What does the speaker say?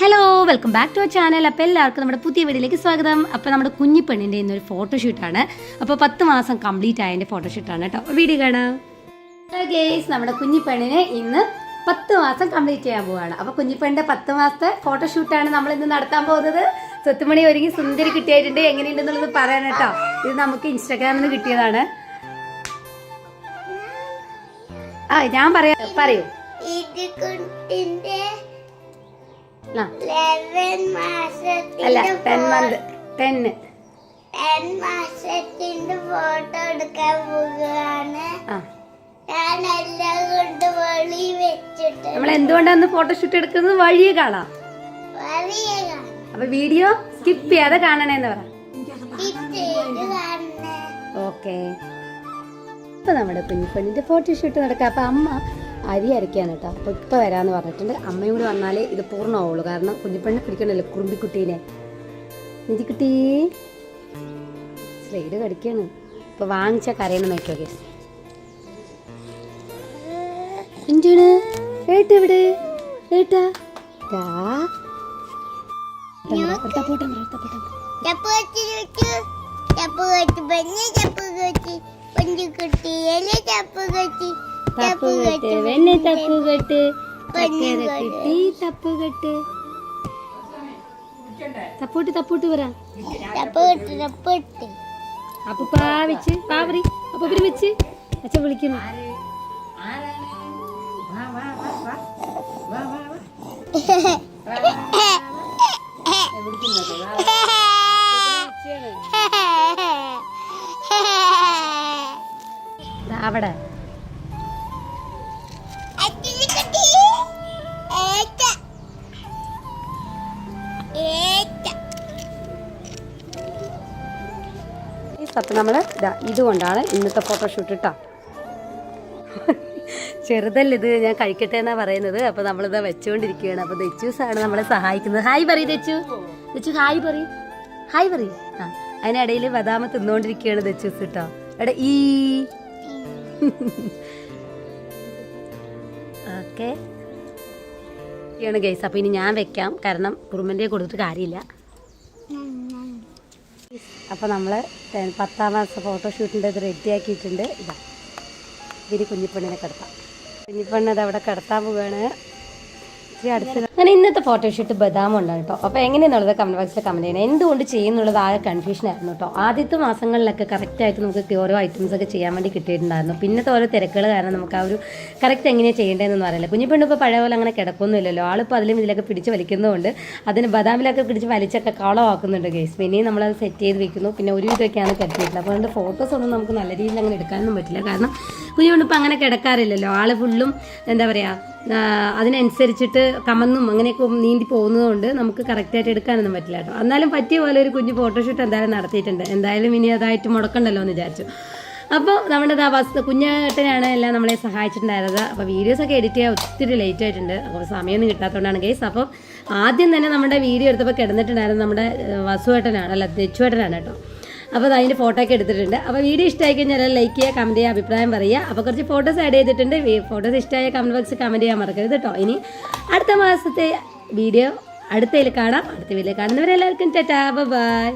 Hello welcome back to our channel അപ്പോൾ എല്ലാവർക്കും നമ്മുടെ പുതിയ വീഡിയോയിലേക്ക് സ്വാഗതം. അപ്പോൾ നമ്മുടെ കുഞ്ഞിപ്പെണ്ണിന്റെ ഇന്നൊരു ഫോട്ടോഷൂട്ടാണ് അപ്പോൾ പത്ത് മാസം കംപ്ലീറ്റ് ആയതിന്റെ ഫോട്ടോഷൂട്ടാണ് കേട്ടോ. വീഡിയോ കാണാം. ഗേസ് നമ്മുടെ കുഞ്ഞിപ്പെണ്ണിന് ഇന്ന് പത്ത് മാസം കംപ്ലീറ്റ് ചെയ്യാൻ പോവുകയാണ് അപ്പോൾ കുഞ്ഞിപ്പെണ്ണിന്റെ പത്ത് മാസത്തെ ഫോട്ടോഷൂട്ടാണ് നമ്മൾ ഇന്ന് നടത്താൻ പോകുന്നത്. സ്വത്തുമണി ഒരുങ്ങി സുന്ദരി കിട്ടിയിട്ടുണ്ട്. എങ്ങനെയുണ്ടെന്നുള്ളത് പറയാൻ കേട്ടോ. ഇത് നമുക്ക് ഇൻസ്റ്റാഗ്രാമിൽ നിന്ന് കിട്ടിയതാണ്. ആ ഞാൻ പറയാം. പറയൂ. അല്ല മാസത്തിന്റെ ടെൻ മന്ത് ടെന്ന് ടെൻ മാസത്തിന്റെ ഫോട്ടോ എടുക്കാൻ പോവുകയാണ്. ആ. ഞാൻ എല്ലാം കൊണ്ട് വെച്ചിട്ട് നമ്മൾ എന്തുകൊണ്ടാണ് ഫോട്ടോഷൂട്ട് എടുക്കുന്നത്? വഴിയെ കാണാം. അപ്പൊ വീഡിയോ സ്കിപ്പ് ചെയ്യാതെ കാണണേന്ന് പറ. ഓക്കെ അപ്പൊ നമ്മുടെ കുഞ്ഞിപ്പണിന്റെ ഫോട്ടോഷൂട്ട് നടക്കാം. അപ്പൊ അമ്മ അരി അരയ്ക്കാണ് കേട്ടോ. അപ്പൊ ഇപ്പൊ വരാന്ന് പറഞ്ഞിട്ടുണ്ട്. അമ്മയും കൂടി വന്നാലേ ഇത് പൂർണമാവുള്ളൂ. കാരണം കുഞ്ഞിപ്പെണ്ണ് പിടിക്കണല്ലോ കുറുമ്പിക്കുട്ടീനെ? നിജിക്കുട്ടി സ്ലൈഡ് കടിക്കാണ്. ഇപ്പൊ വാങ്ങിച്ച കരയണം നോക്കിയോ കേസ് എന്താണ് ഏട്ട എവിടെ ഏട്ടാ. ചപ്പ് കെട്ടി കുട്ടിയല്ലേ ചപ്പ് കെട്ടി തപ്പ് കെട്ട് വെണ്ണ തപ്പ് കെട്ട് ചക്കര കിട്ടി. തപ്പ് കെട്ട്. തപ്പോട്ട് തപ്പോട്ട് പറ അപ്പൊ പാവിച്ച് പാവറി അപ്പൊ പിന്നെ വെച്ച്. അച്ഛൻ വിളിക്കുന്നു. ദാ അവിടെ. ഈ നമ്മൾ ഇതാ ഇതുകൊണ്ടാണ് ഇന്നത്തെ ഫോട്ടോഷൂട്ട് ഇട്ടാ ചെറുതല്ല ഇത് ഞാൻ കഴിക്കട്ടെ എന്നാ പറയുന്നത്. അപ്പൊ നമ്മളിത് വെച്ചുകൊണ്ടിരിക്കുകയാണ് അപ്പൊ ദച്ചൂസാണ് നമ്മളെ സഹായിക്കുന്നത്. ഹായ് പറയ് ദച്ചു. ദച്ചു ഹായ് പറയ്. ഹായ് പറയ്. ആ അതിനിടയിൽ ബദാമ തിന്നുകൊണ്ടിരിക്കുകയാണ് ദച്ചൂസ് കേട്ടോ എടാ ഈ. ഓക്കെ. ഗൈസ്. അപ്പൊ ഇനി ഞാൻ വെക്കാം. കാരണം കുറുമ്പന്റെ കൊടുത്തിട്ട് കാര്യമില്ല. അപ്പോൾ നമ്മൾ പത്താം മാസം ഫോട്ടോഷൂട്ടിന്റെ ഇത് റെഡിയാക്കിയിട്ടുണ്ട് ഇതാ. ഇതിന് കുഞ്ഞിപ്പെണ്ണിനെ കിടത്താം. കുഞ്ഞിപ്പെണ്ണ് അത് അവിടെ കിടത്താൻ പോവുകയാണ് ഇച്ചിരി അടുത്ത് ഇന്നത്തെ ഫോട്ടോഷൂട്ട് ബദാം ഉണ്ടാണ് കേട്ടോ അപ്പോൾ എങ്ങനെയാണുള്ളത് കമന്റ് ബോക്സിൽ കമന്റ് ചെയ്യണം എന്തുകൊണ്ട് ചെയ്യുന്നുള്ളത് ആകെ കൺഫ്യൂഷൻ ആയിരുന്നു കേട്ടോ ആദ്യത്തെ മാസങ്ങളിലൊക്കെ കറക്റ്റായിട്ട് നമുക്ക് ഓരോ ഐറ്റംസ് ഒക്കെ ചെയ്യാൻ വേണ്ടി കിട്ടിയിട്ടുണ്ടായിരുന്നു. പിന്നത്തെ ഓരോ തിരക്കുകൾ കാരണം നമുക്ക് ആ ഒരു കറക്റ്റ് എങ്ങനെയാണ് ചെയ്യേണ്ടതെന്ന് അറിയില്ല. കുഞ്ഞിപ്പെണ്ണ് ഇപ്പോൾ പഴയ പോലെ അങ്ങനെ കിടക്കൊന്നുമില്ലല്ലോ ആളിപ്പോൾ അതിലും ഇതിലൊക്കെ പിടിച്ച് വലിക്കുന്നതുകൊണ്ട് അതിന് ബദാമിലൊക്കെ പിടിച്ച് വലിച്ചൊക്കെ കളമാക്കുന്നുണ്ട് ഗേസ് പിന്നെയും നമ്മളത് സെറ്റ് ചെയ്ത് വെക്കുന്നു. പിന്നെ ഒരു ഇതൊക്കെയാണ് കരുതിയിട്ടുള്ളത് അപ്പോൾ അതുകൊണ്ട് ഫോട്ടോസ് ഒന്നും നമുക്ക് നല്ല രീതിയിൽ അങ്ങനെ എടുക്കാനൊന്നും പറ്റില്ല. കാരണം കുഞ്ഞുകൊണ്ട് ഇപ്പോൾ അങ്ങനെ കിടക്കാറില്ലല്ലോ. ആൾ ഫുള്ളും എന്താ പറയുക അതിനനുസരിച്ചിട്ട് കമന്നും അങ്ങനെയൊക്കെ നീന്തി പോകുന്നതുകൊണ്ട് നമുക്ക് കറക്റ്റായിട്ട് എടുക്കാനൊന്നും പറ്റില്ല കേട്ടോ. എന്നാലും പറ്റിയ പോലെ ഒരു കുഞ്ഞ് ഫോട്ടോഷൂട്ട് എന്തായാലും നടത്തിയിട്ടുണ്ട്. എന്തായാലും ഇനി അതായിട്ട് മുടക്കണ്ടല്ലോ എന്ന് വിചാരിച്ചു. അപ്പോൾ നമ്മുടെ ബസ് കുഞ്ഞേട്ടനാണ് എല്ലാം നമ്മളെ സഹായിച്ചിട്ടുണ്ടായിരുന്നത്. അപ്പോൾ വീഡിയോസൊക്കെ എഡിറ്റ് ചെയ്യാൻ ഒത്തിരി ലേറ്റ് ആയിട്ടുണ്ട്. അപ്പോൾ സമയമൊന്നും കിട്ടാത്തതുകൊണ്ടാണ് കേസ് അപ്പോൾ ആദ്യം തന്നെ നമ്മുടെ വീഡിയോ എടുത്തപ്പോൾ കിടന്നിട്ടുണ്ടായിരുന്നത് നമ്മുടെ വസുവേട്ടനാണ്. അല്ല ദച്ചുവേട്ടനാണ് കേട്ടോ. അപ്പോൾ അതിന്റെ ഫോട്ടോ ഒക്കെ എടുത്തിട്ടുണ്ട്. അപ്പോൾ വീഡിയോ ഇഷ്ടമായി കഴിഞ്ഞാൽ ലൈക്ക് ചെയ്യുക കമന്റ് ചെയ്യുക അഭിപ്രായം പറയുക. അപ്പോൾ കുറച്ച് ഫോട്ടോസ് ആഡ് ചെയ്തിട്ടുണ്ട്. ഫോട്ടോസ് ഇഷ്ടമായ കമന്റ് ബോക്സ് കമന്റ് ചെയ്യാൻ മറക്കരുത് കേട്ടോ ഇനി അടുത്ത മാസത്തെ വീഡിയോ അടുത്തതിൽ കാണാം. അടുത്ത വീഡിയോ കാണുന്നവരെല്ലാവർക്കും ടാറ്റാ. ബൈ